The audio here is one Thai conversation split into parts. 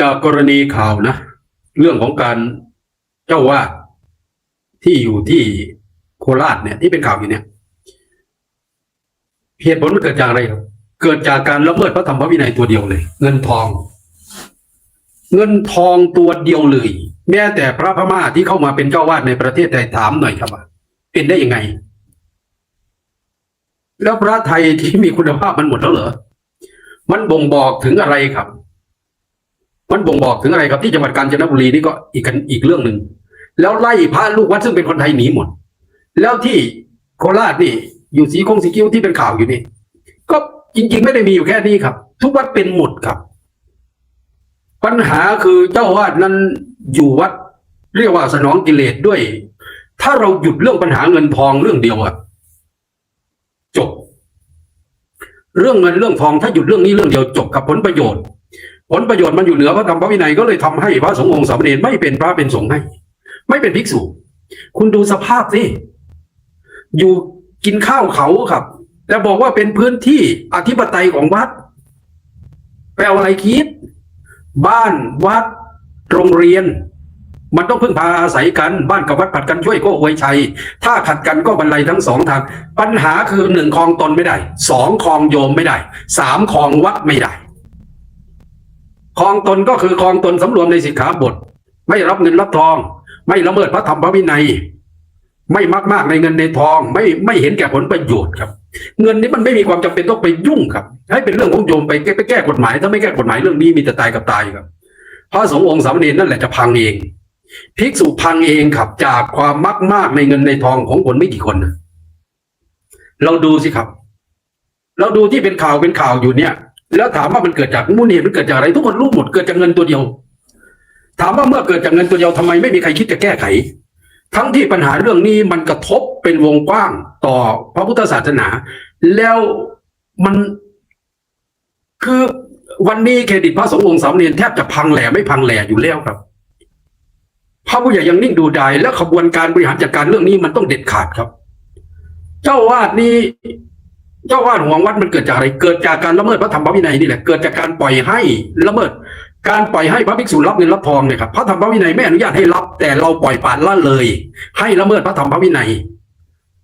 จากกรณีข่าวนะ เรื่องของการเจ้าวาดที่อยู่ที่โคราชเนี่ยที่เป็นข่าวอยู่เนี่ยเหตุผลมันเกิดจากอะไรครับเกิดจากการละเมิดพระธรรมวินัยตัวเดียวเลย เงินทอง เงินทองตัวเดียวเลย แม้แต่พระพม่าที่เข้ามาเป็นเจ้าวาดในประเทศไทยถามหน่อยครับว่าเป็นได้ยังไง แล้วพระไทยที่มีคุณภาพมันหมดแล้วเหรอมันบ่งบอกถึงอะไรครับ มันบ่งบอกถึงอะไรครับที่จังหวัดกาญจนบุรีนี่ก็อีกกันอีกเรื่องหนึ่งแล้วไล่พระลูกวัดซึ่งเป็นคนไทยหนีหมด แล้วที่โคราชนี่ อยู่สีคงสีคิ้วที่เป็นข่าวอยู่นี่ ก็จริง ๆ ไม่ได้มีอยู่แค่นี้ครับ ทุกวัดเป็นหมดครับ ปัญหาคือเจ้าอาวาดนั้นอยู่วัด เรียกว่าสนองกิเลสด้วย ถ้าเราหยุดเรื่องปัญหาเงินทองเรื่องเดียวอะจบ เรื่องเงินเรื่องทองถ้าหยุดเรื่องนี้เรื่องเดียวจบกับผลประโยชน์ ผลประโยชน์มันอยู่เหนือพระธรรมพระวินัยก็เลยทำให้พระสงฆ์องค์สามเณรไม่เป็นพระเป็นสงฆ์ให้ ไม่เป็นภิกษุ คุณดูสภาพสิอยู่กินข้าวเขาครับ แต่บอกว่าเป็นพื้นที่อธิปไตยของวัดแปลอะไรคิด บ้านวัดโรงเรียน มันต้องพึ่งพาอาศัยกัน บ้านกับวัดผัดกันช่วยก็อวยชัย ถ้าขัดกันก็บรรลัยทั้งสองทาง ปัญหาคือหนึ่งคลองตนไม่ได้สองคลองโยมไม่ได้สามคลองวัดไม่ได้ คลองตนก็คือคลองตนสำรวมในสิกขาบท ไม่รับเงินรับทอง ไม่ละเมิดพระธรรมพระวินัย ไม่มากมากในเงินในทอง ไม่ไม่เห็นแก่ผลประโยชน์ครับ เงินนี้มันไม่มีความจำเป็นต้องไปยุ่งครับ ให้เป็นเรื่องของโยมไปแก้ไปแก้กฎหมาย ถ้าไม่แก้กฎหมายเรื่องนี้มีแต่ตายกับตายครับ พระสงฆ์องค์สามเณรนั่นแหละจะพังเองภิกษุพังเองครับจากความมากมากในเงินในทองของคนไม่กี่คน เราดูสิครับ เราดูที่เป็นข่าวเป็นข่าวอยู่เนี่ย แล้วถามว่ามันเกิดจากมูลเหตุมันเกิดจากอะไร ทุกคนรู้หมดเกิดจากเงินตัวเดียว ถามว่าเมื่อเกิดจากเงินตัวเดียวทำไมไม่มีใครคิดจะแก้ไข ทั้งที่ปัญหาเรื่องนี้มันกระทบเป็นวงกว้างต่อพระพุทธศาสนา แล้วมันคือวันนี้เครดิตพระสงฆ์องค์สามเณรแทบจะพังแหล่ไม่พังแหล่อยู่แล้วครับพระผู้ใหญ่ยังนิ่งดูดายและขบวนการบริหารจัดการเรื่องนี้มันต้องเด็ดขาดครับ เจ้าอาวาดนี้ เจ้าอาวาดห่วงวัดมันเกิดจากอะไร เกิดจากการละเมิดพระธรรมวินัยนี่แหละ เกิดจากการปล่อยให้ละเมิด การปล่อยให้พระภิกษุรับเงินรับทองเนี่ยครับ พระธรรมวินัยไม่อนุญาตให้รับ แต่เราปล่อยปละละเลย ให้ละเมิดพระธรรมวินัย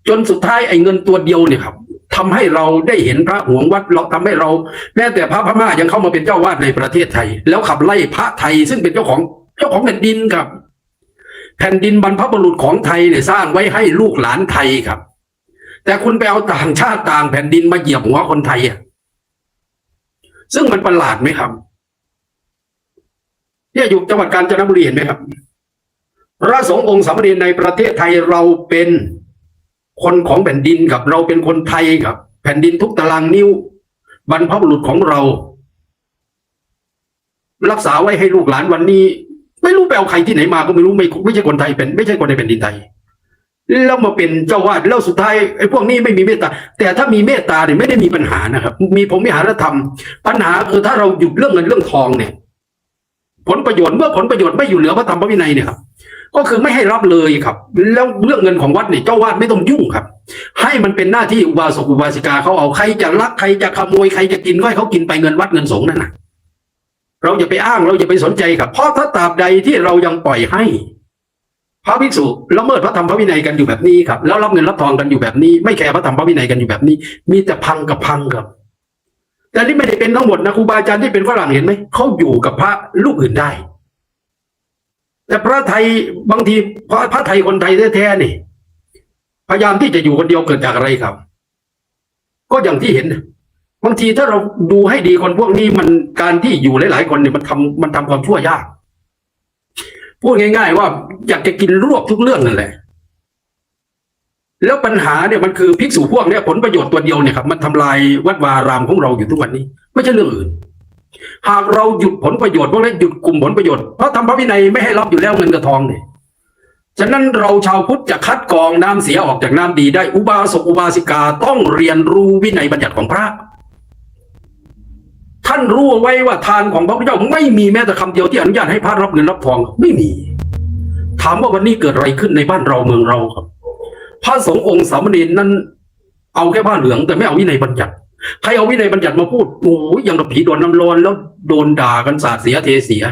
จนสุดท้ายไอ้เงินตัวเดียวเนี่ยครับทำให้เราได้เห็นพระหวงวัดเราทำให้เรา แม้แต่พระพม่ายังเข้ามาเป็นเจ้าวาดในประเทศไทย แล้วขับไล่พระไทยซึ่งเป็นเจ้าของเจ้าของแผ่นดินครับ แผ่นดินบรรพบุรุษของไทยเนี่ยสร้างไว้ให้ลูกหลานไทยครับ แต่คุณไปเอาต่างชาติต่างแผ่นดินมาเหยียบหัวคนไทยอะซึ่งมันประหลาดไหมครับเนี่ยอยู่จังหวัดกาญจนบุรีเห็นไหมครับ พระสงฆ์องค์สามเณรในประเทศไทยเราเป็นคนของแผ่นดินครับ เราเป็นคนไทยครับ แผ่นดินทุกตารางนิ้ว บรรพบุรุษของเรา รักษาไว้ให้ลูกหลานวันนี้ ไม่รู้ไปเอาใครที่ไหนมาก็ไม่รู้ไม่ไม่ใช่คนไทยเป็น ไม่ใช่คนในแผ่นดินไทย แล้วมาเป็นเจ้าวาดแล้วสุดท้ายไอ้พวกนี้ไม่มีเมตตาแต่ถ้ามีเมตตาเนี่ยไม่ได้มีปัญหานะครับ มีผมมีหารธรรม ปัญหาคือถ้าเราหยุดเรื่องเงินเรื่องทองเนี่ย ผลประโยชน์เมื่อผลประโยชน์ไม่อยู่เหนือพระธรรมพระวินัยเนี่ยครับก็คือไม่ให้รับเลยครับ แล้วเรื่องเงินของวัดเนี่ยเจ้าวาดไม่ต้องยุ่งครับ ให้มันเป็นหน้าที่อุบาสกอุบาสิกาเขาเอาใครจะลักใครจะขโมยใครจะกินก็ให้เขากินไปเงินวัดเงินสงฆ์นั่นนะเราอย่าไปอ้างเราอย่าไปสนใจครับ เพราะถ้าตราบใดที่เรายังปล่อยให้ พระภิกษุละเมิดพระธรรมพระวินัยกันอยู่แบบนี้ครับ แล้วรับเงินรับทองกันอยู่แบบนี้ ไม่แคร์พระธรรมพระวินัยกันอยู่แบบนี้ มีแต่พังกับพังครับ แต่นี่ไม่ได้เป็นทั้งหมดนะครูบาอาจารย์ที่เป็นฝรั่งเห็นไหมเขาอยู่กับพระลูกอื่นได้ แต่พระไทยบางทีพระพระไทยคนไทยแท้ๆนี่ พยายามที่จะอยู่คนเดียวเกิดจากอะไรครับ ก็อย่างที่เห็นบางทีถ้าเราดูให้ดีคนพวกนี้มันการที่อยู่หลาย ๆ คนเนี่ยมันทำมันทำความชั่วยาก พูดง่าย ๆ ว่าอยากจะกินรวบทุกเรื่องนั่นแหละ แล้วปัญหาเนี่ยมันคือภิกษุพวกเนี้ยผลประโยชน์ตัวเดียวเนี่ยครับมันทำลายวัดวารามของเราอยู่ทุกวันนี้ ไม่ใช่เรื่องอื่น หากเราหยุดผลประโยชน์พวกนี้หยุดกลุ่มผลประโยชน์เพราะทำพระวินัยไม่ให้รับอยู่แล้วเงินกับทองเนี่ยฉะนั้นเราชาวพุทธจะคัดกรองน้ำเสียออกจากน้ำดีได้อุบาสกอุบาสิกาต้องเรียนรู้วินัยบัญญัติของพระ ท่านรู้เอาไว้ว่าทานของพระพุทธเจ้าไม่มีแม้แต่คำเดียวที่อนุญาตให้พระรับเงินรับทองไม่มี ถามว่าวันนี้เกิดอะไรขึ้นในบ้านเราเมืองเราครับ พระสงฆ์องค์สามเณรนั้น เอาแค่ผ้าเหลืองแต่ไม่เอาวินัยบัญญัติใครเอาวินัยบัญญัติมาพูดโอ้ยยังกับผีโดนน้ำร้อนแล้วโดนด่ากันสาดเสียเทเสีย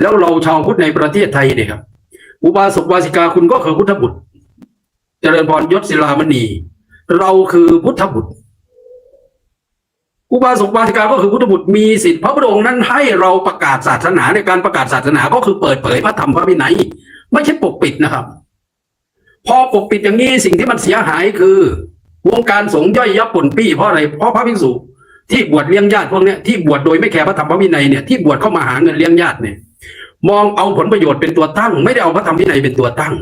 แล้วเราชาวพุทธในประเทศไทยเนี่ยครับ อุบาสกวาสิกาคุณก็คือพุทธบุตร เจริญพรยศศิลามณี เราคือพุทธบุตร อุบาสกวาสิกาก็คือพุทธบุตรมีสิทธิ์พระพุทธองค์นั้นให้เราประกาศศาสนาในการประกาศศาสนาก็คือเปิดเผยพระธรรมพระวินัย ไม่ใช่ปกปิดนะครับ พอปกปิดอย่างนี้สิ่งที่มันเสียหายคือ วงการสงฆ์ย่อยยับปนปี้เพราะอะไรเพราะพระภิกษุที่บวชเลี้ยงญาติพวกเนี้ยที่บวชโดยไม่แคร์พระธรรมพระวินัยเนี่ยที่บวชเข้ามาหาเงินเลี้ยงญาติเนี่ยมองเอาผลประโยชน์เป็นตัวตั้ง ไม่ได้เอาพระธรรมวินัยเป็นตัวตั้ง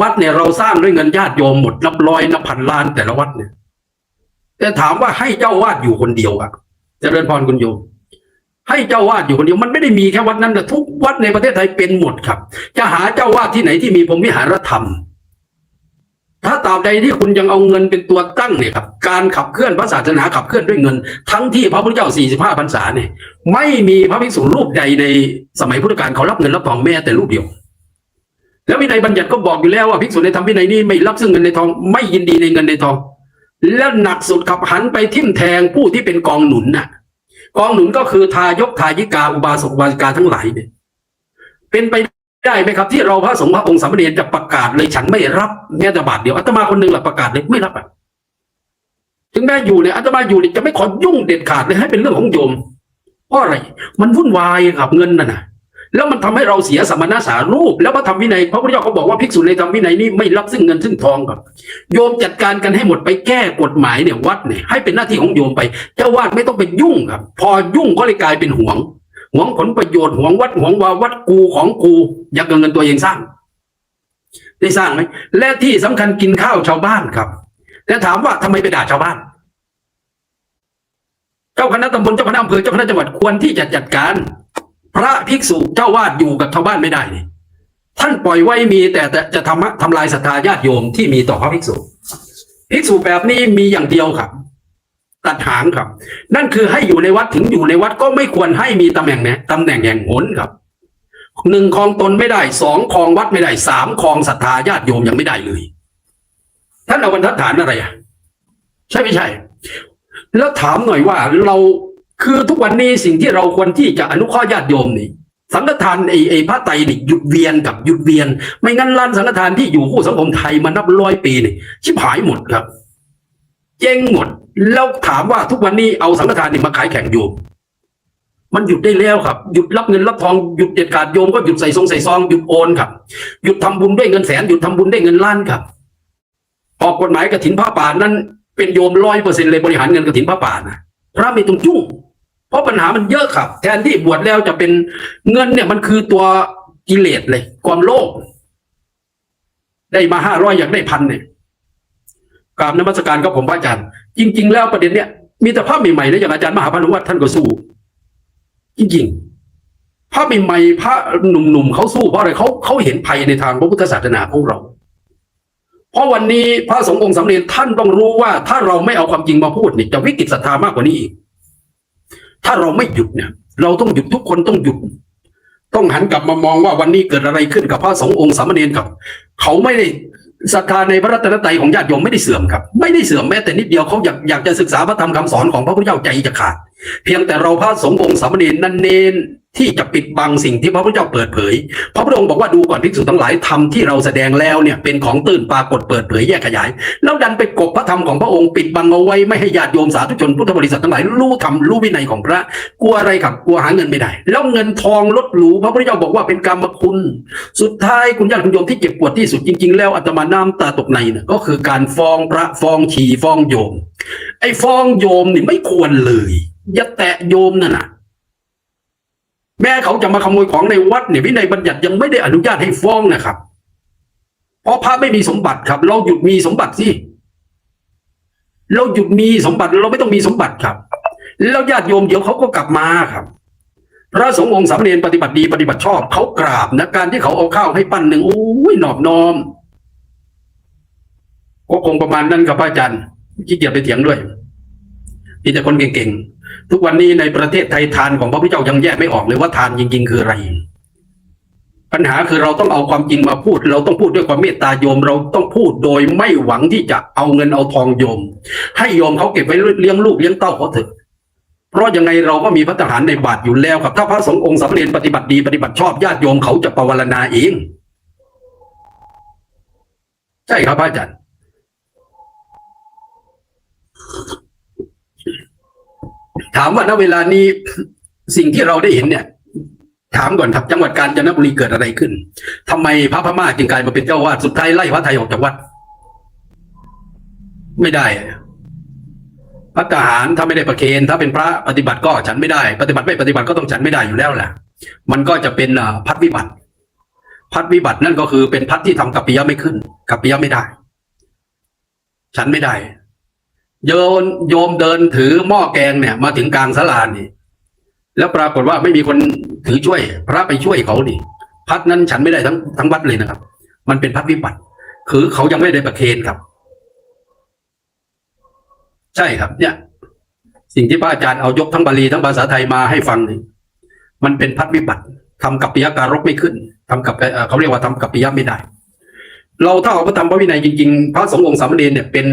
วัดเนี่ยเราสร้างด้วยเงินญาติโยมหมดนับร้อยนับพันล้านแต่ละวัดเนี่ย แต่ถามว่าให้เจ้าวาดอยู่คนเดียวอะเจริญพรคุณโยมให้เจ้าวาดอยู่คนเดียวมันไม่ได้มีแค่วัดนั้นนะทุกวัดในประเทศไทยเป็นหมดครับ จะหาเจ้าวาดที่ไหนที่มีพรมวิหารธรรม ถ้าตราบใดที่คุณยังเอาเงินเป็นตัวตั้งเนี่ยครับ การขับเคลื่อนพระศาสนาขับเคลื่อนด้วยเงิน ทั้งที่พระพุทธเจ้า 45พรรษาเนี่ยไม่มีพระภิกษุรูปใดในสมัยพุทธกาลเขารับเงินรับทองแม้แต่รูปเดียว แล้ววินัยบัญญัติก็บอกอยู่แล้วว่าภิกษุในธรรมวินัยนี้ไม่รับซึ่งเงินในทองไม่ยินดีในเงินในทอง และหนักสุดขับหันไปทิ่มแทงผู้ที่เป็นกองหนุนน่ะ กองหนุนก็คือทายกทายิกาอุบาสกอุบาสิกาทั้งหลายเนี่ยเป็นไปได้ไหมครับ ที่เราพระสงฆ์พระองค์สามเณรจะประกาศเลยฉันไม่รับแม้แต่บาทเดียวอาตมาคนหนึ่งแหละประกาศเลยไม่รับอะถึงแม้อยู่เนี่ยอาตมาอยู่เนี่ยจะไม่ขอยุ่งเด็ดขาดเลยให้เป็นเรื่องของโยมเพราะอะไร มันวุ่นวายกับเงินน่ะนะ แล้วมันทำให้เราเสียสมณสารูป แล้วพระธรรมวินัยพระพุทธเจ้าเขาบอกว่าภิกษุในธรรมวินัยนี้ไม่รับซึ่งเงินซึ่งทองครับ โยมจัดการกันให้หมดไปแก้กฎหมายเนี่ยวัดเนี่ยให้เป็นหน้าที่ของโยมไป เจ้าวาดไม่ต้องไปยุ่งครับ พอยุ่งก็เลยกลายเป็นห่วงห่วงผลประโยชน์ห่วงวัดห่วงวาวัดกูของกู อยากเอาเงินตัวเองสร้าง ได้สร้างไหมและที่สำคัญกินข้าวชาวบ้านครับแต่ถามว่าทำไมไปด่าชาวบ้าน เจ้าคณะตำบลเจ้าคณะอำเภอเจ้าคณะจังหวัดควรที่จะจัดการ พระภิกษุเจ้าวาดอยู่กับชาวบ้านไม่ได้นี่ท่านปล่อยไว้มีแต่แต่จะทำทำลายศรัทธาญาติโยมที่มีต่อพระภิกษุภิกษุแบบนี้มีอย่างเดียวครับ ตัดหางครับ นั่นคือให้อยู่ในวัดถึงอยู่ในวัดก็ไม่ควรให้มีตำแหน่งเนี่ยตำแหน่งแห่งหนครับหนึ่งครองตนไม่ได้สองครองวัดไม่ได้สามครองศรัทธาญาติโยมยังไม่ได้เลยท่านเอาบรรทัดฐานอะไรอะใช่ไม่ใช่ แล้วถามหน่อยว่าเรา คือทุกวันนี้สิ่งที่เราควรที่จะอนุเคราะห์ญาติโยมนี่สังฆทานไอ้ไอ้พระไตรนี่หยุดเวียนกับหยุดเวียน ไม่งั้นล้านสังฆทานที่อยู่คู่สังคมไทยมานับร้อยปีนี่ชิบหายหมดครับเจ๊งหมดแล้วถามว่าทุกวันนี้เอาสังฆทานนี่มาขายแข่งโยม มันหยุดได้แล้วครับ หยุดรับเงินรับทองหยุดเด็ดขาดโยมก็หยุดใส่ซองใส่ซองหยุดโอนครับหยุดทำบุญด้วยเงินแสนหยุดทำบุญด้วยเงินล้านครับออกกฎหมายกระถินผ้าป่านั้นเป็นโยมร้อยเปอร์เซ็นต์เลยบริหารเงินกระถินผ้าป่านะพระไม่ต้องยุ่ง เพราะปัญหามันเยอะครับ แทนที่บวชแล้วจะเป็นเงินเนี่ยมันคือตัวกิเลสเลยความโลภได้มาห้าร้อยอยากได้พันเนี่ยกราบนมัสการกับผมพระอาจารย์ จริง ๆ แล้วประเด็นเนี้ยมีแต่ภาพใหม่ๆนะอย่างอาจารย์มหาพันธุวัฒน์ท่านก็สู้ จริงๆภาพใหม่ๆพระหนุ่มๆเขาสู้เพราะอะไรเขาเขาเห็นภัยในทางพระพุทธศาสนาของเรา เพราะวันนี้พระสงฆ์องค์สำเร็จท่านต้องรู้ว่าถ้าเราไม่เอาความจริงมาพูดเนี่ยจะวิกฤตศรัทธามากกว่านี้อีก ถ้าเราไม่หยุดเนี่ย เราต้องหยุดทุกคนต้องหยุด ต้องหันกลับมามองว่าวันนี้เกิดอะไรขึ้นกับพระสงฆ์องค์สามเณรครับ เขาไม่ได้ศรัทธาในพระรัตนตรัยของญาติโยมไม่ได้เสื่อมครับ ไม่ได้เสื่อมแม้แต่นิดเดียวเขาอยากอยากจะศึกษาพระธรรมคำสอนของพระพุทธเจ้าใจจะขาด เพียงแต่เราพระสงฆ์องค์สามเณรนั่นเน้นที่จะปิดบังสิ่งที่พระพุทธเจ้าเปิดเผย พระพุทธองค์บอกว่าดูก่อนภิกษุทั้งหลายธรรมที่เราแสดงแล้วเนี่ยเป็นของตื่นปรากฏเปิดเผยแยกขยาย แล้วดันไปกบพระธรรมของพระองค์ปิดบังเอาไว้ไม่ให้ญาติโยมสาธุชนพุทธบริษัททั้งหลายรู้ธรรมรู้วินัยของพระกลัวอะไรครับกลัวหาเงินไม่ได้ แล้วเงินทองลดหรูพระพุทธเจ้าบอกว่าเป็นกรรมคุณ สุดท้ายคุณญาติคุณโยมที่เจ็บปวดที่สุดจริง ๆ แล้วอาตมาน้ำตาตกในเนี่ยก็คือการฟ้องพระฟ้องชีฟ้องโยม ไอ้ฟ้องโยมนี่ไม่ควรเลย อย่าแตะโยมนั่นน่ะแม้เขาจะมาขโมยของในวัดเนี่ยวินัยบัญญัติยังไม่ได้อนุญาตให้ฟ้องนะครับ เพราะพระไม่มีสมบัติครับ เราหยุดมีสมบัติสิเราหยุดมีสมบัติเราไม่ต้องมีสมบัติครับ แล้วญาติโยมเดี๋ยวเขาก็กลับมาครับพระสงฆ์องค์สามเณรปฏิบัติดีปฏิบัติชอบเขากราบนะการที่เขาเอาข้าวให้ปั้นหนึ่งโอ้ยหนอบน้อมก็คงประมาณนั้นครับพระอาจารย์ขี้เกียจไปเถียงด้วยมีแต่คนเก่งๆ ทุกวันนี้ในประเทศไทยทานของพระพุทธเจ้ายังแยกไม่ออกเลยว่าทานจริง ๆ คืออะไร ปัญหาคือเราต้องเอาความจริงมาพูด เราต้องพูดด้วยความเมตตาโยม เราต้องพูดโดยไม่หวังที่จะเอาเงินเอาทองโยม ให้โยมเขาเก็บไว้เลี้ยงลูกเลี้ยงเต้าเขาเถอะเพราะยังไงเราก็มีพระทหารในบาทอยู่แล้วครับ ถ้าพระสงฆ์องค์สามเณรปฏิบัติดีปฏิบัติชอบญาติโยมเขาจะปวารณาเอง ใช่ครับพระอาจารย์ ถามว่าณเวลานี้สิ่งที่เราได้เห็นเนี่ย ถามก่อนครับจังหวัดกาญจนบุรีเกิดอะไรขึ้นทำไมพระพม่าจึงกลายมาเป็นเจ้าวาดสุดท้ายไล่พระไทยออกจากวัด ไม่ได้พระทหารถ้าไม่ได้ประเคนถ้าเป็นพระปฏิบัติก็ฉันไม่ได้ ปฏิบัติไม่ปฏิบัติก็ต้องฉันไม่ได้อยู่แล้วแหละมันก็จะเป็นพัดวิบัติ พัดวิบัตินั่นก็คือเป็นพัดที่ทำกัปปิยะไม่ขึ้น กัปปิยะไม่ได้ ฉันไม่ได้ โยนโยมเดินถือหม้อแกงเนี่ย มาถึงกลางสลานี่ แล้วปรากฏว่าไม่มีคนถือช่วย พระไปช่วยเขานี่พัดนั้นฉันไม่ได้ทั้งทั้งวัดเลยนะครับ มันเป็นพัดวิบัติคือเขายังไม่ได้ประเคนครับ ใช่ครับ เนี่ย สิ่งที่พระอาจารย์เอายกทั้งบาลีทั้งภาษาไทยมาให้ฟังนี่มันเป็นพัดวิบัติทำกับปิยการกไม่ขึ้นทำกับเขาเรียกว่าทำกับปิยะไม่ได้ เราถ้าเอาพระธรรมพระวินัยจริงๆ พระสงฆ์องค์สามเณรเนี่ยเป็น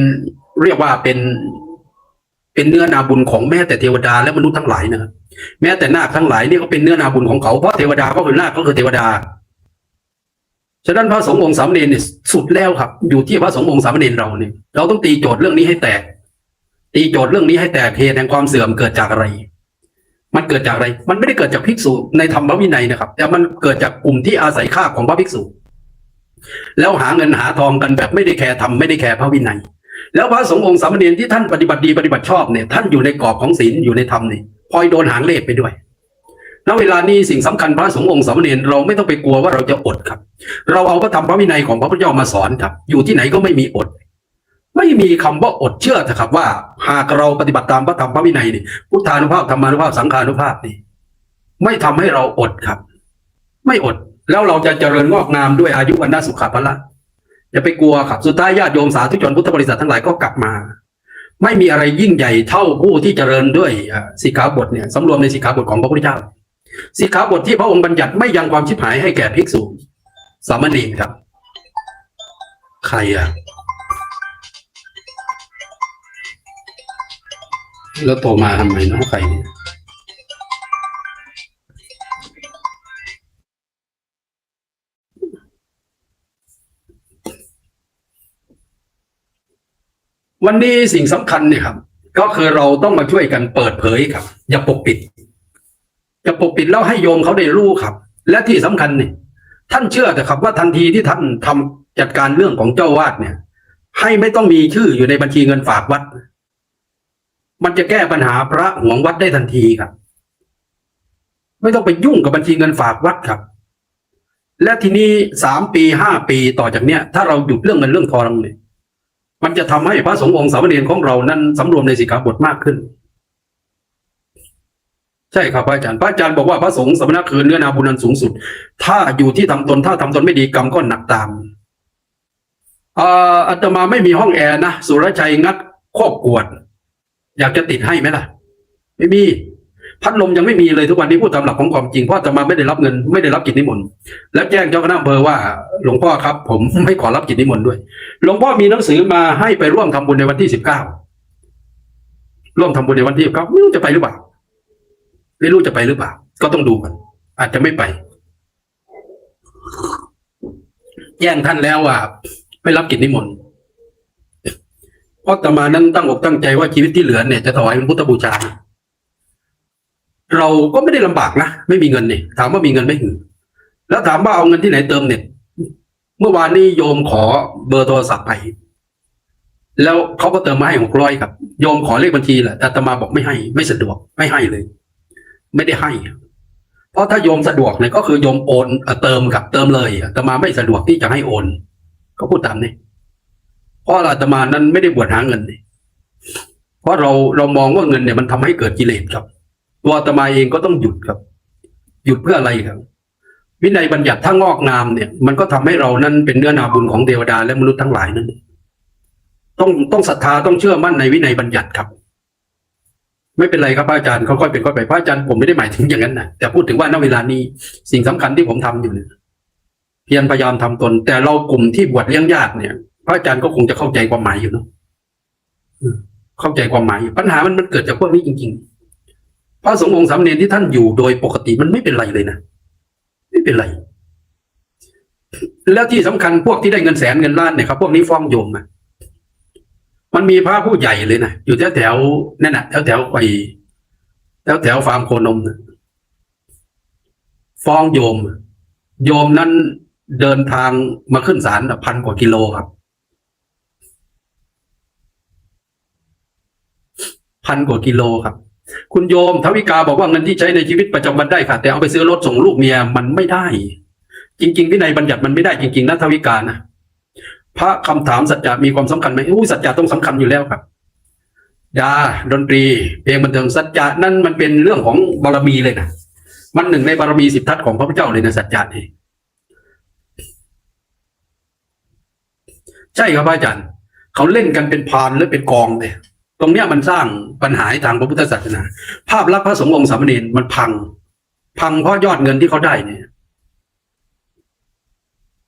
เรียกว่าเป็นเป็นเนื้อนาบุญของแม้แต่เทวดาและมนุษย์ทั้งหลายนะครับแม้แต่นาคทั้งหลายนี่ก็เป็นเนื้อนาบุญของเขาเพราะเทวดาก็คือนาคก็คือเทวดา ฉะนั้นพระสงฆ์องค์สามเณรเนี่ยสุดแล้วครับ อยู่ที่พระสงฆ์องค์สามเณรเราเนี่ยเราต้องตีโจทย์เรื่องนี้ให้แตก ตีโจทย์เรื่องนี้ให้แตกเหตุแห่งความเสื่อมเกิดจากอะไร มันเกิดจากอะไร มันไม่ได้เกิดจากภิกษุในธรรมวินัยนะครับ แต่มันเกิดจากกลุ่มที่อาศัยค่าของพระภิกษุ แล้วหาเงินหาทองกันแบบไม่ได้แคร์ธรรมไม่ได้แคร์พระวินัย แล้วพระสงฆ์องค์สามเณรที่ท่านปฏิบัติดีปฏิบัติชอบเนี่ยท่านอยู่ในกรอบของศีลอยู่ในธรรมนี่พลอยโดนหางเลขไปด้วยณเวลานี้สิ่งสำคัญพระสงฆ์องค์สามเณรเราไม่ต้องไปกลัวว่าเราจะอดครับ เราเอาพระธรรมพระวินัยของพระพุทธเจ้ามาสอนครับ อยู่ที่ไหนก็ไม่มีอด ไม่มีคำว่าอดเชื่อเถอะครับ ว่าหากเราปฏิบัติตามพระธรรมพระวินัยนี่พุทธานุภาพธรรมานุภาพสังขานุภาพนี่ไม่ทำให้เราอดครับ ไม่อดแล้วเราจะเจริญงอกงามด้วยอายุวันนาสุขภาละ อย่าไปกลัวครับ สุดท้ายญาติโยมสาธุชนพุทธบริษัททั้งหลายก็กลับมา ไม่มีอะไรยิ่งใหญ่เท่าผู้ที่เจริญด้วยสิกขาบทเนี่ยสำรวมในสิกขาบทของพระพุทธเจ้าสิกขาบทที่พระองค์บัญญัติไม่ยังความชิบหายให้แก่ภิกษุสามเณรครับ ใครอะแล้วโทรมาทำไมเนาะใครเนี่ย วันนี้สิ่งสำคัญเนี่ยครับ ก็คือเราต้องมาช่วยกันเปิดเผยครับ อย่าปกปิด อย่าปกปิดแล้วให้โยมเขาได้รู้ครับ และที่สำคัญเนี่ยท่านเชื่อแต่ครับว่าทันทีที่ท่านทำจัดการเรื่องของเจ้าวาดเนี่ย ให้ไม่ต้องมีชื่ออยู่ในบัญชีเงินฝากวัด มันจะแก้ปัญหาพระหวงวัดได้ทันทีครับ ไม่ต้องไปยุ่งกับบัญชีเงินฝากวัดครับ และทีนี้สามปีห้าปีต่อจากเนี้ย ถ้าเราหยุดเรื่องเงินเรื่องทองเนี่ย มันจะทำให้พระสงฆ์องค์สามเณรของเรานั้นสำรวมในสิกขาบทมากขึ้น ใช่ครับพระอาจารย์พระอาจารย์บอกว่าพระสงฆ์สมณะคือเนื้อนาบุญนันสูงสุด ถ้าอยู่ที่ทำตนถ้าทำตนไม่ดีกรรมก็หนักตามอ่าอาตมาไม่มีห้องแอร์นะสุรชัยงัดครอบกวด อยากจะติดให้ไหมล่ะ ไม่มี พัดลมยังไม่มีเลยทุกวันนี้พูดตามหลักของความจริงเพราะอาตมาไม่ได้รับเงินไม่ได้รับกิจนิมนต์แล้วแจ้งเจ้าคณะอำเภอว่าหลวงพ่อครับ ผมไม่ขอรับกิจนิมนต์ด้วย หลวงพ่อมีหนังสือมาให้ไปร่วมทำบุญในวันที่สิบเก้าร่วมทำบุญในวันที่สิบเก้าไม่รู้จะไปหรือเปล่าไม่รู้จะไปหรือเปล่า ก็ต้องดูกัน อาจจะไม่ไป แจ้งท่านแล้วว่าไม่รับกิจนิมนต์เพราะอาตมานั้นตั้งอกตั้งใจว่าชีวิตที่เหลือเนี่ยจะถวายเป็นพุทธบูชา เราก็ไม่ได้ลำบากนะไม่มีเงินนี่ถามว่ามีเงินไหม่ถึงแล้วถามว่าเอาเงินที่ไหนเติมเน็ตเมื่อวานนี้โยมขอเบอร์โทรศัพท์ไป แล้วเขาก็เติมมาให้หกร้อยครับ โยมขอเลขบัญชีแหละแต่อาตมาบอกไม่ให้ ไม่สะดวกไม่ให้เลย ไม่ได้ให้ เพราะถ้าโยมสะดวกเนี่ยก็คือโยมโอนเติมครับเติมเลยอาตมาไม่สะดวกที่จะให้โอน ก็พูดตามนี้เพราะอาตมานั้นไม่ได้บวชหาเงินเพราะเราเรามองว่าเงินเนี่ยมันทำให้เกิดกิเลสครับ ตัวอาตมาเองก็ต้องหยุดครับ หยุดเพื่ออะไรครับ วินัยบัญญัติถ้างอกงามเนี่ย มันก็ทำให้เรานั้นเป็นเนื้อนาบุญของเทวดาและมนุษย์ทั้งหลายนั่นต้องต้องศรัทธาต้องเชื่อมั่นในวินัยบัญญัติครับ ไม่เป็นไรครับพระอาจารย์เขาค่อยเป็นค่อยไปพระอาจารย์ผมไม่ได้หมายถึงอย่างนั้นนะแต่พูดถึงว่าณเวลานี้สิ่งสำคัญที่ผมทำอยู่เนี่ยเพียรพยายามทำตน แต่เรากลุ่มที่บวชเลี้ยงญาติเนี่ย พระอาจารย์ก็คงจะเข้าใจความหมายอยู่เนอะเข้าใจความหมายอยู่ปัญหามันมันเกิดจากพวกนี้จริง ๆ พระสงฆ์องค์สามเณรที่ท่านอยู่โดยปกติมันไม่เป็นไรเลยนะไม่เป็นไร แล้วที่สำคัญพวกที่ได้เงินแสนเงินล้านเนี่ยครับพวกนี้ฟ้องโยมอะมันมีพระผู้ใหญ่เลยนะอยู่แถวแถวนั่นนะแถวแถวไปแถวแถวฟาร์มโคนมนะฟ้องโยม โยมนั้นเดินทางมาขึ้นศาลพันกว่ากิโลครับพันกว่ากิโลครับ คุณโยมทวิกาบอกว่าเงินที่ใช้ในชีวิตประจำวันได้ค่ะ แต่เอาไปซื้อรถส่งลูกเมียมันไม่ได้ จริงๆวินัยบัญญัติมันไม่ได้จริงๆนะทวิกานะพระคำถามสัจจะมีความสำคัญไหมอู้สัจจะต้องสำคัญอยู่แล้วครับยาดนตรี เพลงบันเทิงสัจจะนั่นมันเป็นเรื่องของบารมีเลยนะมันหนึ่งในบารมีสิบทัศของพระพุทธเจ้าเลยนะสัจจะนี่ใช่ครับอาจารย์ เขาเล่นกันเป็นพานหรือเป็นกองเลย ตรงเนี้ยมันสร้างปัญหาทางพระพุทธศาสนา ภาพลักษณ์พระสงฆ์องค์สามเณรมันพัง พังเพราะยอดเงินที่เขาได้เนี่ย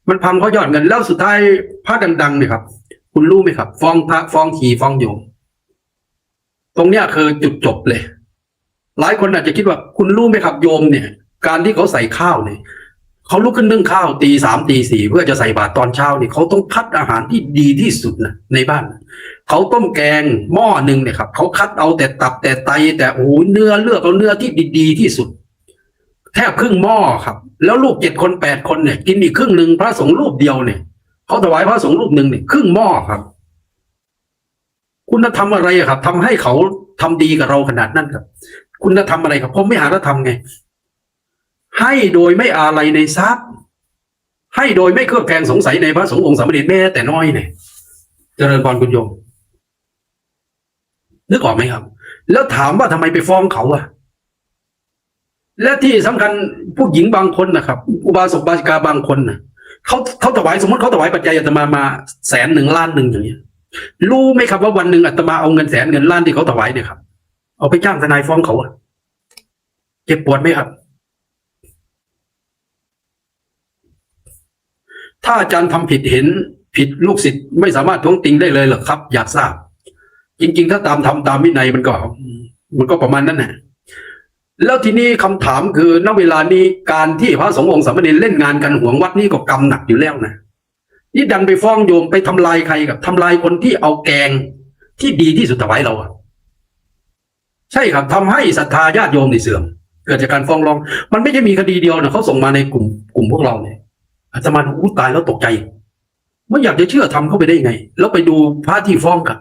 มันพังเพราะยอดเงินแล้วสุดท้ายพระดังๆเนี่ยครับ คุณรู้ไหมครับฟ้องพระฟ้องขี่ฟ้องโยมตรงเนี้ยคือจุดจบเลย หลายคนอาจจะคิดว่าคุณรู้ไหมครับโยมเนี่ย การที่เขาใส่ข้าวเนี่ยเขาลุกขึ้นนึ่งข้าวตีสามตีสี่เพื่อจะใส่บาตรตอนเช้าเนี่ยเขาต้องคัดอาหารที่ดีที่สุดนะในบ้าน เขาต้มแกงหม้อหนึ่งเนี่ยครับเขาคัดเอาแต่ตับแต่ไต แต่โอ้โหเนื้อเลือกเอาเนื้อที่ดีๆที่สุด แทบครึ่งหม้อครับ แล้วลูกเจ็ดคนแปดคนเนี่ย กินอีกครึ่งหนึ่งพระสงฆ์รูปเดียวเนี่ยเขาถวายพระสงฆ์รูปหนึ่งเนี่ยครึ่งหม้อครับ คุณธรรมอะไรครับทำให้เขาทำดีกับเราขนาดนั้นครับ คุณธรรมอะไรครับผมไม่หาธรรมไง ให้โดยไม่อาลัยในทรัพย์ ให้โดยไม่เครือบแคลงสงสัยในพระสงฆ์องค์สามเณรแม้แต่น้อยเนี่ยเจริญพรคุณโยม นึกออกไหมครับ แล้วถามว่าทำไมไปฟ้องเขาอะและที่สำคัญผู้หญิงบางคนนะครับอุบาสกบาสิกาบางคนนะเขาเขาถวายสมมติเขาถวายปัจจัยอาตมามาแสนหนึ่งล้านหนึ่งอย่างเงี้ยรู้ไหมครับว่าวันหนึ่งอาตมาเอาเงินแสนเงินล้านที่เขาถวายเนี่ยครับ เอาไปจ้างทนายฟ้องเขาอะเจ็บปวดไหมครับ ถ้าอาจารย์ทำผิดเห็นผิดลูกศิษย์ไม่สามารถท้วงติงได้เลยหรอครับ อยากทราบ จริง ๆ ถ้าตามทำตามวินัยมันก็ มันก็ประมาณนั้นแหละแล้วทีนี้คำถามคือณเวลานี้การที่พระสงฆ์องค์สามเณรเล่นงานกันห่วงวัดนี่ก็กรรมหนักอยู่แล้วนะนี่ดันไปฟ้องโยมไปทำลายใครกับทำลายคนที่เอาแกงที่ดีที่สุดถวายเราอะใช่ครับทำให้ศรัทธาญาติโยมนี่เสื่อม เกิดจากการฟ้องร้อง มันไม่ใช่มีคดีเดียวนะเขาส่งมาในกลุ่มกลุ่มพวกเราเนี่ยอาตมาอู้ตายแล้วตกใจไม่อยากจะเชื่อทำเข้าไปได้ไง แล้วไปดูพระที่ฟ้องกับ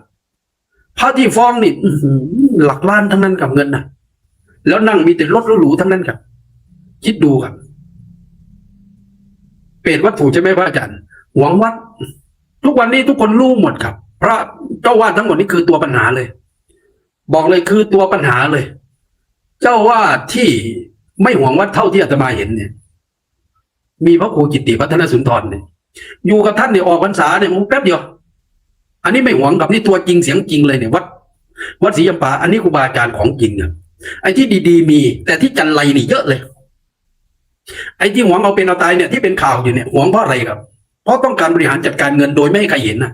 พระที่ฟ้องนี่หลักล้านทั้งนั้นกับเงินนะแล้วนั่งมีแต่รถหรูๆทั้งนั้นครับ คิดดูครับเปรตวัตถุใช่ไหมพระอาจารย์ หวังวัด ทุกวันนี้ทุกคนรู้หมดครับ พระเจ้าวาดทั้งหมดนี่คือตัวปัญหาเลย บอกเลยคือตัวปัญหาเลย เจ้าวาดที่ไม่หวงวัดเท่าที่อาตมาเห็นเนี่ย มีพระครูกิติพัฒนสุนทรเนี่ยอยู่กับท่านเนี่ยออกพรรษาเนี่ยแป๊บเดียว อันนี้ไม่หวงกับนี่ตัวจริงเสียงจริงเลยเนี่ยวัด วัดศรียมปาอันนี้ครูบาอาจารย์ของจริงเนี่ยไอ้ที่ดีๆมี แต่ที่จันไรนี่เยอะเลย ไอ้ที่หวงเอาเป็นเอาตายเนี่ยที่เป็นข่าวอยู่เนี่ยหวงเพราะอะไรครับ เพราะต้องการบริหารจัดการเงินโดยไม่ให้ใครเห็นนะ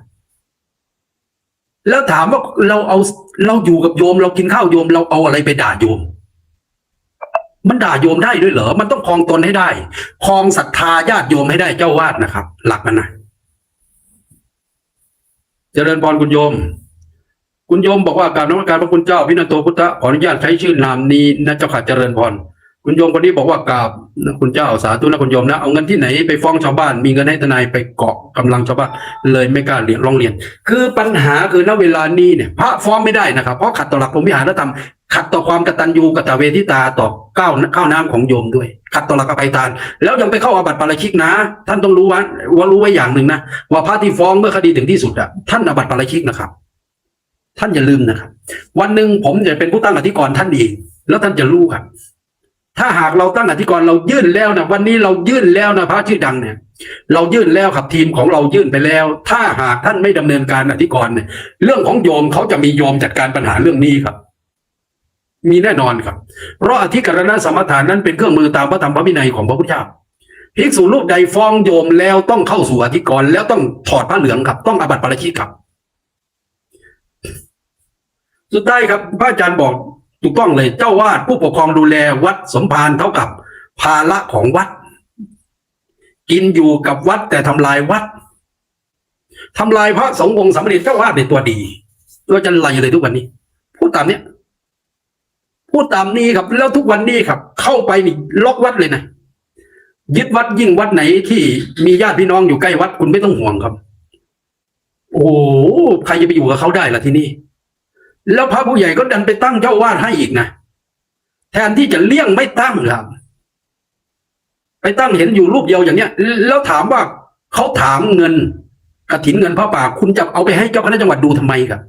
แล้วถามว่าเราเอาเราอยู่กับโยม เรากินข้าวโยม เราเอาอะไรไปด่าโยม มันด่าโยมได้ด้วยเหรอ มันต้องคลองตนให้ได้คลองศรัทธาญาติโยมให้ได้เจ้าวาดนะครับ หลักมันนะ เจริญพรคุณโยม คุณโยมบอกว่าการนมัสการพระคุณเจ้าพินันโตพุทธะขออนุญาตใช้ชื่อนามนี้นะเจ้าขาเจริญพรคุณโยมคนนี้บอกว่ากราบนะคุณเจ้าสาธุนะคุณโยมนะเอาเงินที่ไหนไปฟ้องชาวบ้าน มีเงินให้ทนายไปเกาะกำลังชาวบ้านเลยไม่กล้าเรียนร้องเรียน คือปัญหาคือณเวลานี้เนี่ยพระฟ้องไม่ได้นะครับเพราะขัดต่อหลักพรหมวิหารธรรม ขัดต่อความกตัญญูกตเวทิตาต่อก้าวข้าวน้ำของโยมด้วย ขัดต่อหลักอภัยทาน แล้วยังไปเข้าอาบัติปาราชิกนะ ท่านต้องรู้ว่าว่ารู้ไว้อย่างหนึ่งนะว่าพระที่ฟ้องเมื่อคดีถึงที่สุดอะท่านอาบัติปาราชิกนะครับ ท่านอย่าลืมนะครับ วันหนึ่งผมจะเป็นผู้ตั้งอธิกรท่านเองแล้วท่านจะรู้ครับถ้าหากเราตั้งอธิกรเรายื่นแล้วนะวันนี้เรายื่นแล้วนะพระชื่อดังเนี่ย เรายื่นแล้วครับทีมของเรายื่นไปแล้ว ถ้าหากท่านไม่ดำเนินการอธิกรเนี่ยเรื่องของโยมเขาจะมีโยมจัดการปัญหาเรื่องนี้ครับ มีแน่นอนครับ เพราะอธิกรณสมถานนั้นเป็นเครื่องมือตามพระธรรมพระวินัยของพระพุทธเจ้าภิกษุรูปใดฟ้องโยมแล้วต้องเข้าสู่อธิกรณ์แล้วต้องถอดผ้าเหลืองครับ ต้องอาบัติปราชิกครับ สุดท้ายครับ พระอาจารย์บอกถูกต้องเลย เจ้าวาดผู้ปกครองดูแลวัดสมภารเท่ากับ ภาระของวัด กินอยู่กับวัดแต่ทำลายวัดทำลายพระสงฆ์องค์สามเณรเจ้าวาดในตัวดีตัวจันไรเลยทุกวันนี้ พูดตามเนี้ย พูดตามนี้ครับ แล้วทุกวันนี้ครับ เข้าไปนี่ล็อกวัดเลยนะยึดวัดยิ่งวัดไหนที่มีญาติพี่น้องอยู่ใกล้วัดคุณไม่ต้องห่วงครับ โอ้ใครจะไปอยู่กับเขาได้ล่ะที่นี่ แล้วพระผู้ใหญ่ก็ดันไปตั้งเจ้าวาดให้อีกนะแทนที่จะเลี่ยงไม่ตั้งครับไปตั้งเห็นอยู่รูปเดียวอย่างเนี้ย แล้วถามว่าเขาถามเงินกระถินเงินพระป่า คุณจะเอาไปให้เจ้าคณะจังหวัดดูทำไมครับ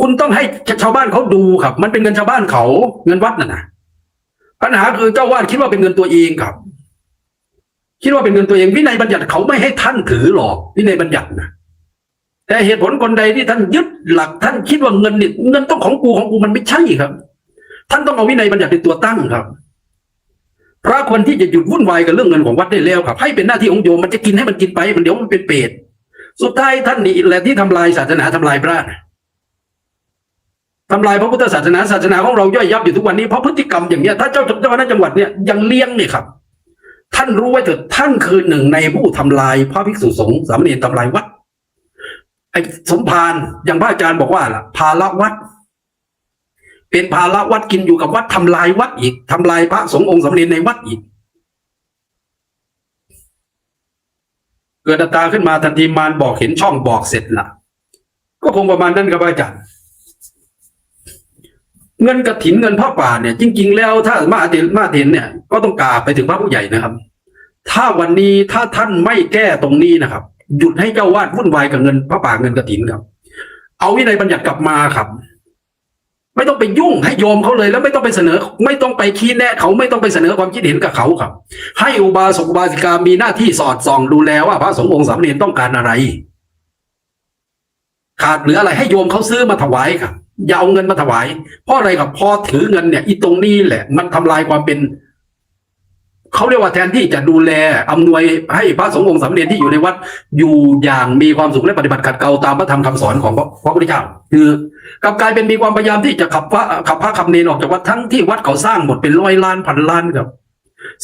คุณต้องให้ชาวบ้านเขาดูครับ มันเป็นเงินชาวบ้านเขาเงินวัดน่ะนะปัญหาคือเจ้าวาดคิดว่าเป็นเงินตัวเองครับ คิดว่าเป็นเงินตัวเองวินัยบัญญัติเขาไม่ให้ท่านถือหรอกวินัยบัญญัตินะแต่เหตุผลคนใดที่ท่านยึดหลักท่านคิดว่าเงินนี่เงินต้องของกูของกูมันไม่ใช่ครับ ท่านต้องเอาวินัยบัญญัติเป็นตัวตั้งครับพระคนที่จะหยุดวุ่นวายกับเรื่องเงินของวัดได้แล้วครับ ให้เป็นหน้าที่ของโยมมันจะกินให้มันกินไปมันเดี๋ยวมันเป็นเปรตสุดท้ายท่านนี่แหละที่ทำลายศาสนาทำลายพระนะ ทำลายพระพุทธศาสนาศาสนาของเราย่อยยับอยู่ทุกวันนี้เพราะพฤติกรรมอย่างเนี้ยถ้าเจ้าเจ้าคณะจังหวัดเนี่ยยังเลี้ยงเนี่ยครับ ท่านรู้ไว้เถิดท่านคือหนึ่งในผู้ทำลายพระภิกษุสงฆ์สามเณรทำลายวัดไอ้สมภารอย่างพระอาจารย์บอกว่าล่ะภาละวัด เป็นภาละวัดกินอยู่กับวัดทำลายวัดอีกทำลายพระสงฆ์องค์สามเณรในวัดอีกเกิดตาขึ้นมาทันทีมารบอกเห็นช่องบอกเสร็จละก็คงประมาณนั้นครับอาจารย์ เงินกระถินเงินผ้าป่าเนี่ย จริง ๆ แล้วถ้ามาเถนมาเถนเนี่ย ก็ต้องกราบไปถึงพระผู้ใหญ่นะครับ ถ้าวันนี้ถ้าท่านไม่แก้ตรงนี้นะครับ หยุดให้เจ้าวาดวุ่นวายกับเงินพระป่าเงินกระถินครับ เอาวินัยบัญญัติกลับมาครับ ไม่ต้องไปยุ่งให้โยมเขาเลย แล้วไม่ต้องไปเสนอ ไม่ต้องไปชี้แนะเขาไม่ต้องไปเสนอความคิดเห็นกับเขาครับ ให้อุบาสกอุบาสิกามีหน้าที่สอดส่องดูแลว่าพระสงฆ์องค์สามเณรต้องการอะไร ขาดเหลืออะไรให้โยมเขาซื้อมาถวายครับ อย่าเอาเงินมาถวาย เพราะอะไรครับพอถือเงินเนี่ยอีตรงนี้แหละ มันทำลายความเป็นเขาเรียกว่าแทนที่จะดูแลอำนวยให้พระสงฆ์องค์สามเณรที่อยู่ในวัดอยู่อย่างมีความสุขและปฏิบัติขัดเกลาตามพระธรรมคำสอนของพระพุทธเจ้าคือกลับกลายเป็นมีความพยายามที่จะขับพระขับพระขับเนรออกจากวัดทั้งที่วัดเขาสร้างหมดเป็นร้อยล้านพันล้านครับ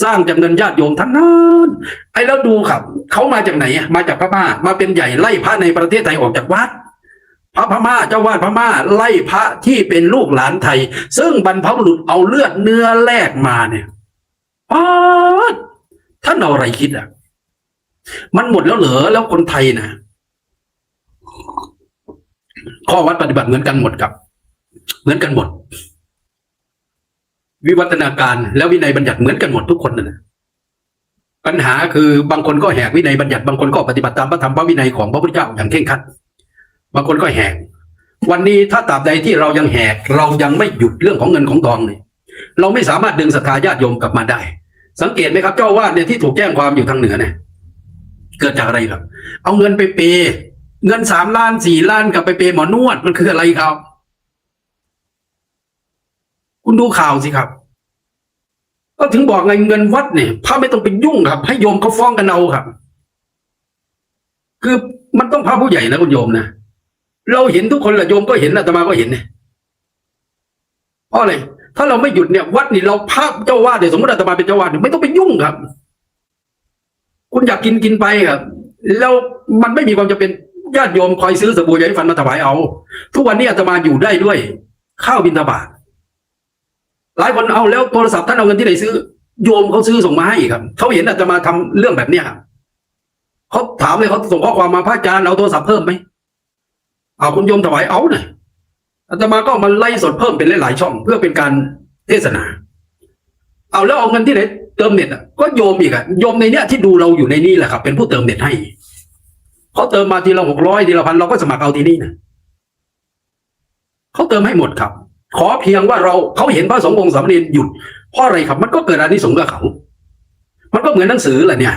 สร้างจากเงินญาติโยมทั้งนั้นไอ้แล้วดูครับเขามาจากไหนมาจากพม่ามาเป็นใหญ่ไล่พระในประเทศไทยออกจากวัด พระพม่าเจ้าวาดพม่าไล่พระที่เป็นลูกหลานไทย ซึ่งบรรพบุรุษเอาเลือดเนื้อแลกมาเนี่ยป๊าท่านเอาอะไรคิดอะ มันหมดแล้วเหรอแล้วคนไทยนะข้อวัดปฏิบัติเหมือนกันหมดครับ เหมือนกันหมด วิวัฒนาการแล้ววินัยบัญญัติเหมือนกันหมดทุกคนนะนะปัญหาคือบางคนก็แหกวินัยบัญญัติบางคนก็ปฏิบัติตามพระธรรมพระวินัยของพระพุทธเจ้าอย่างเคร่งครัด บางคนก็แหกวันนี้ถ้าตราบใดที่เรายังแหก เรายังไม่หยุดเรื่องของเงินของทองเนี่ยเราไม่สามารถดึงศรัทธาญาติโยมกลับมาได้ สังเกตไหมครับ เจ้าอาวาดเนี่ยที่ถูกแจ้งความอยู่ทางเหนือเนี่ยเกิดจากอะไรครับ เอาเงินไปเปย์เงินสามล้านสี่ล้านกลับไปเปย์หมอนวดมันคืออะไรครับ คุณดูข่าวสิครับ ก็ถึงบอกไงเงินวัดเนี่ยพระไม่ต้องไปยุ่งครับ ให้โยมเขาฟ้องกันเอาครับ คือมันต้องพระผู้ใหญ่นะคุณโยมนะ เราเห็นทุกคนแหละโยมก็เห็นอาตมาก็เห็นเนี่ยเพราะอะไรถ้าเราไม่หยุดเนี่ย วัดนี่เราภาพเจ้าวาดเนี่ยสมมติอาตมาเป็นเจ้าวาดเนี่ยไม่ต้องไปยุ่งครับ คุณอยากกินกินไปครับแล้วมันไม่มีความจะเป็นญาติโยมคอยซื้อสบู่ใยฟันมาถวายเอา ทุกวันนี้อาตมาอยู่ได้ด้วย ข้าวบิณฑบาตหลายคนเอาแล้วโทรศัพท์ท่านเอาเงินที่ไหนซื้อ โยมเขาซื้อส่งมาให้ครับเขาเห็นอาตมาทำเรื่องแบบเนี้ยครับเขาถามเลยเขาส่งข้อความมาพระอาจารย์เอาโทรศัพท์เพิ่มไหม เอาคุณโยมถวายเอาหน่อยอาตมาก็มาไล่สดเพิ่มเป็นหลายๆช่อง เพื่อเป็นการเทศนา เอาแล้วเอาเงินที่ไหนเติมเน็ตอะก็โยมอีกอะโยมในเนี้ยที่ดูเราอยู่ในนี่แหละครับ เป็นผู้เติมเน็ตให้เขาเติมมาทีละหกร้อยทีละพันเราก็สมัครเอาทีนี้นะเขาเติมให้หมดครับ ขอเพียงว่าเราเขาเห็นพระสงฆ์องค์สามเณรหยุดเพราะอะไรครับมันก็เกิดอานิสงส์กับเขา มันก็เหมือนหนังสือแหละเนี่ย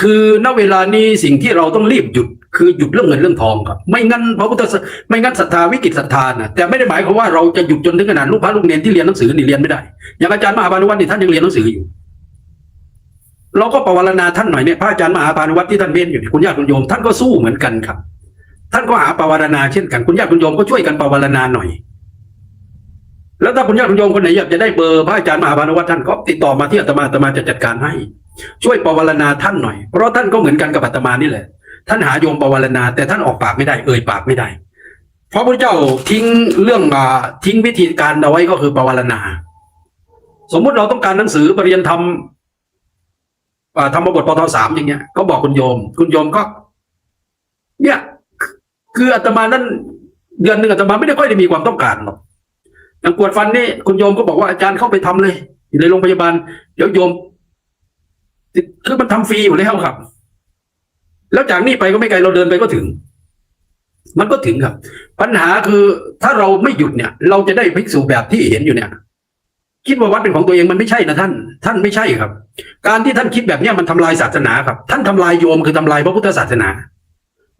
คือณเวลานี้สิ่งที่เราต้องรีบหยุด คือหยุดเรื่องเงินเรื่องทองครับ ไม่งั้นพระพุทธไม่งั้นศรัทธาวิกฤตศรัทธานะแต่ไม่ได้หมายความว่าเราจะหยุดจนถึงขนาดลูกพระลูกเนรที่เรียนหนังสือนี่เรียนไม่ได้อย่างอาจารย์มหาบาลวัฒน์นี่ท่านยังเรียนหนังสืออยู่ เราก็ประวรณาท่านหน่อยเนี่ยพระอาจารย์มหาปานุวัตที่ท่านเว้นอยู่คุณญาติคุณโยมท่านก็สู้เหมือนกันครับ ท่านก็หาประวรณาเช่นกันคุณญาติคุณโยมก็ช่วยกันประวรณาหน่อย แล้วถ้าคุณญาติคุณโยมคนไหนอยากจะได้เบอร์พระอาจารย์มหาปานุวัตท่านก็ติดต่อมาที่อาตมาอาตมาจะจัดการให้ ช่วยประวรณาท่านหน่อย เพราะท่านก็เหมือนกันกับอาตมานี่แหละ ท่านหาโยมประวารณา แต่ท่านออกปากไม่ได้ เอ่ยปากไม่ได้ เพราะพระเจ้าทิ้งเรื่องมาทิ้งวิธีการเอาไว้ก็คือประวารณา สมมุติเราต้องการหนังสือปริญญาธรรมาธรรมบทปทสามอย่างเงี้ย ก็บอกคุณโยม คุณโยมก็ เนี่ย คืออาตมานั้นเดือนหนึ่งอาตมาไม่ได้ค่อยได้มีความต้องการหรอกอย่างปวดฟันนี่คุณโยมก็บอกว่าอาจารย์เข้าไปทำเลย อยู่ในโรงพยาบาล เดี๋ยวโยมคือมันทำฟรีอยู่แล้วครับ แล้วจากนี้ไปก็ไม่ไกลเราเดินไปก็ถึง มันก็ถึงครับ ปัญหาคือถ้าเราไม่หยุดเนี่ย เราจะได้ภิกษุแบบที่เห็นอยู่เนี่ย คิดว่าวัดเป็นของตัวเองมันไม่ใช่นะท่าน ท่านไม่ใช่ครับ การที่ท่านคิดแบบนี้มันทำลายศาสนาครับ ท่านทำลายโยมคือทำลายพระพุทธศาสนา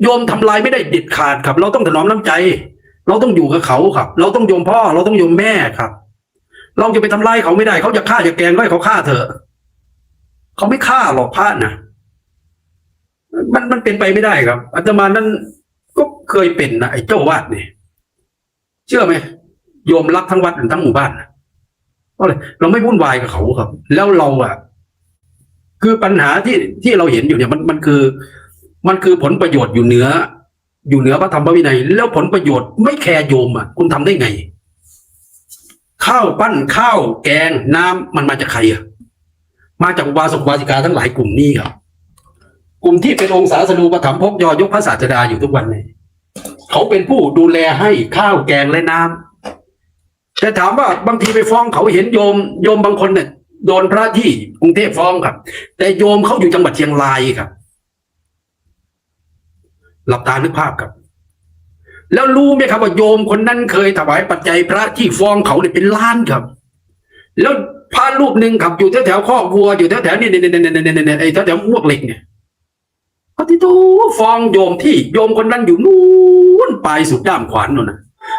โยมทำลายไม่ได้เด็ดขาดครับ เราต้องถนอมน้ำใจ เราต้องอยู่กับเขาครับ เราต้องโยมพ่อ เราต้องโยมแม่ครับ เราจะไปทำลายเขาไม่ได้เขาจะฆ่าจะแกงก็ให้เขาฆ่าเถอะเขาไม่ฆ่าหรอกพระนะ มันมันเป็นไปไม่ได้ครับอาตมานั้นก็เคยเป็นนะไอ้เจ้าวาดเนี่ยเชื่อไหมโยมรักทั้งวัดทั้งหมู่บ้านเพราะอะไรเราไม่วุ่นวายกับเขาครับ แล้วเราอะ คือปัญหาที่ที่เราเห็นอยู่เนี่ย มันมันคือ มันคือผลประโยชน์อยู่เหนือ อยู่เหนือพระธรรมพระวินัย แล้วผลประโยชน์ไม่แคร์โยมอะคุณทำได้ไง ข้าวปั้นข้าวแกงน้ำมันมาจากใครอะมาจากอุบาสกอุบาสิกาทั้งหลายกลุ่มนี้ครับ กลุ่มที่เป็นองค์ศาสนูปถัมภกยอยกพระศาสดาอยู่ทุกวันนี้เขาเป็นผู้ดูแลให้ข้าวแกงและน้ำแต่ถามว่าบางทีไปฟ้องเขาเห็นโยมโยมบางคนเนี่ยโดนพระที่กรุงเทพฟ้องครับ แต่โยมเขาอยู่จังหวัดเชียงรายครับ หลับตานึกภาพครับ แล้วรู้ไหมครับว่าโยมคนนั้นเคยถวายปัจจัยพระที่ฟ้องเขาเนี่ยเป็นล้านครับ แล้วพระรูปหนึ่งขับอยู่แถวแถวๆคอวัวอยู่แถวแถวนี่เนี่ยเนี่ยเนี่ยเนี่ยไอ้แถวแถวมวกเหล็กเนี่ย ปฏิทูฟองโยมที่โยมคนนั้นอยู่นู้นปลายสุดด้ามขวานนู่นนะ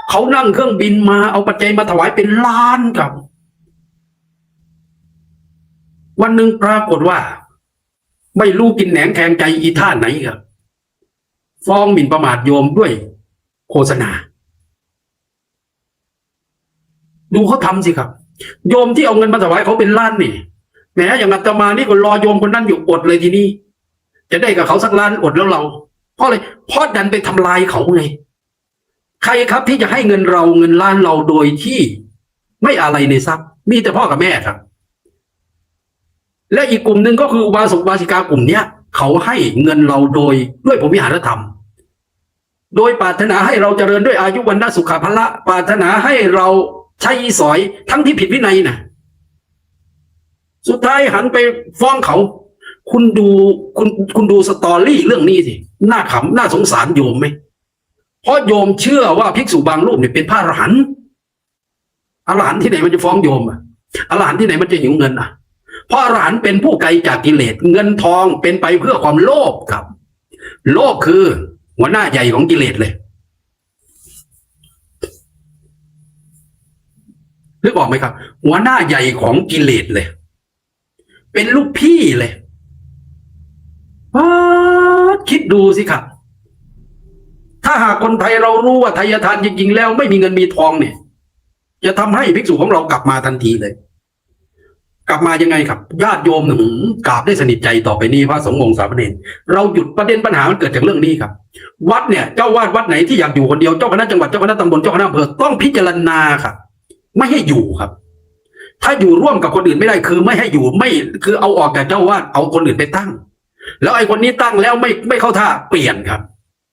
เขานั่งเครื่องบินมาเอาปัจจัยมาถวายเป็นล้านครับ วันหนึ่งปรากฏว่า ไม่รู้กินแหนงแทงใจอีท่าไหนครับฟ้องหมิ่นประมาทโยมด้วยโฆษณา ดูเขาทำสิครับ โยมที่เอาเงินมาถวายเขาเป็นล้านนี่แหมอย่างอาตมานี่ก็รอโยมคนนั้นอยู่อดเลยทีนี้ จะได้กับเขาสักล้านอดแล้วเราเพราะอะไรเพราะดันไปทำลายเขาไง ใครครับที่จะให้เงินเราเงินล้านเราโดยที่ไม่อะไรในทรัพย์ มีแต่พ่อกับแม่ครับ และอีกกลุ่มหนึ่งก็คืออุบาสกอุบาสิกากลุ่มเนี้ยเขาให้เงินเราโดยด้วยผมวิหารธรรม โดยปรารถนาให้เราเจริญด้วยอายุวันนสุขภละปรารถนาให้เราใช้สอยทั้งที่ผิดวินัยนะสุดท้ายหันไปฟ้องเขา คุณดูคุณคุณดูสตอรี่เรื่องนี้สิน่าขำน่าสงสารโยมไหมเพราะโยมเชื่อว่าภิกษุบางรูปเนี่ยเป็นพระอรหันต์อรหันต์ที่ไหนมันจะฟ้องโยมอะอรหันต์ที่ไหนมันจะหิวเงินอะเพราะอรหันต์เป็นผู้ไกลจากกิเลสเงินทองเป็นไปเพื่อความโลภครับ โลภคือหัวหน้าใหญ่ของกิเลสเลยนึกออกไหมครับ หัวหน้าใหญ่ของกิเลสเลย เป็นลูกพี่เลย ป๊าดคิดดูสิครับ ถ้าหากคนไทยเรารู้ว่าไทยทานจริง ๆ แล้วไม่มีเงินมีทองเนี่ย จะทำให้ภิกษุของเรากลับมาทันทีเลย กลับมายังไงครับญาติโยมหนึ่งกราบได้สนิทใจต่อไปนี้พระสงฆ์องค์สามเณรเราหยุดประเด็นปัญหามันเกิดจากเรื่องนี้ครับ วัดเนี่ยเจ้าวาดวัดไหนที่อยากอยู่คนเดียวเจ้าคณะจังหวัดเจ้าคณะตำบลเจ้าคณะอำเภอต้องพิจารณาครับไม่ให้อยู่ครับถ้าอยู่ร่วมกับคนอื่นไม่ได้คือ ไม่ให้อยู่ไม่คือเอาออกจากเจ้าวาดเอาคนอื่นไปตั้ง แล้วไอ้คนนี้ตั้งแล้วไม่ไม่เข้าท่าเปลี่ยนครับ